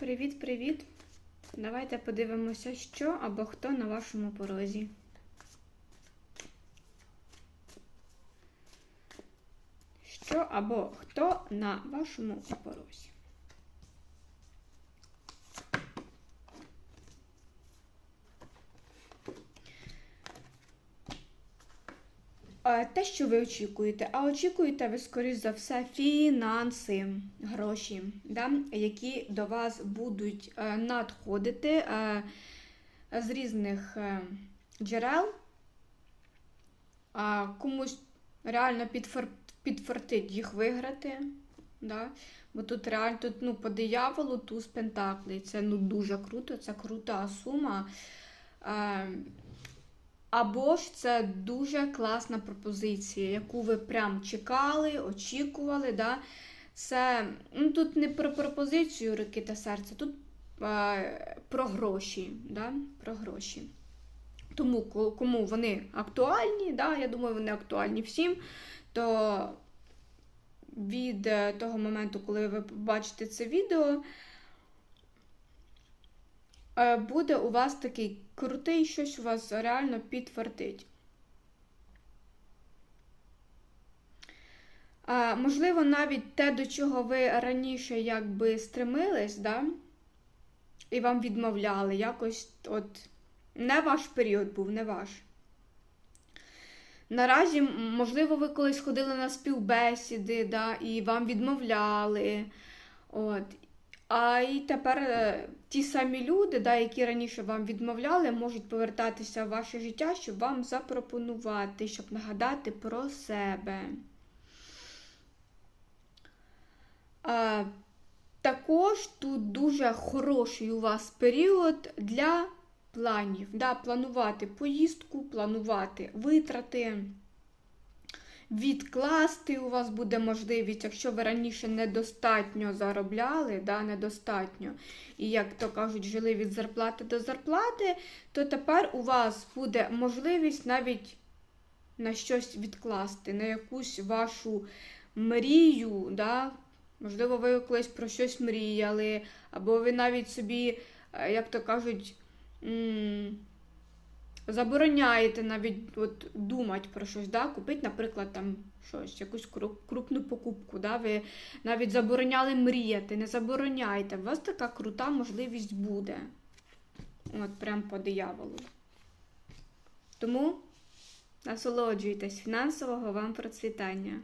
Привіт-привіт! Давайте подивимося, що або хто на вашому порозі. Що або хто на вашому порозі. Те, що ви очікуєте, а очікуєте ви, скоріш за все, фінанси, гроші, да, які до вас будуть е, надходити е, з різних е, джерел. Комусь реально підфар, підфартить їх виграти. Да? Бо тут реально тут, ну, по дияволу туз пентаклей. Це ну, дуже круто, це крута сума. Або ж це дуже класна пропозиція, яку ви прям чекали, очікували. Да? Це ну, тут не про пропозицію руки та серця, тут е, про гроші. Да? Про гроші. Тому кому вони актуальні, да? я думаю, вони актуальні всім, то від е, того моменту, коли ви побачите це відео, буде у вас такий крутий щось у вас реально підфартить. А, можливо, навіть те, до чого ви раніше якби стремились, да? і вам відмовляли, якось от не ваш період був, не ваш. Наразі, можливо, ви колись ходили на співбесіди, да, і вам відмовляли. От. А і тепер е, ті самі люди, да, які раніше вам відмовляли, можуть повертатися в ваше життя, щоб вам запропонувати, щоб нагадати про себе. А, також тут дуже хороший у вас період для планів. Да, планувати поїздку, планувати витрати. Відкласти у вас буде можливість, якщо ви раніше недостатньо заробляли, да, недостатньо, і, як то кажуть, жили від зарплати до зарплати, то тепер у вас буде можливість навіть на щось відкласти, на якусь вашу мрію. Да? Можливо, ви колись про щось мріяли, або ви навіть собі, е, як то кажуть, забороняєте навіть от, думати про щось, да? купити, наприклад, там щось, якусь кру- крупну покупку. Да? Ви навіть забороняли мріяти, не забороняйте. У вас така крута можливість буде. От прям по дияволу. Тому насолоджуйтесь фінансового вам процвітання.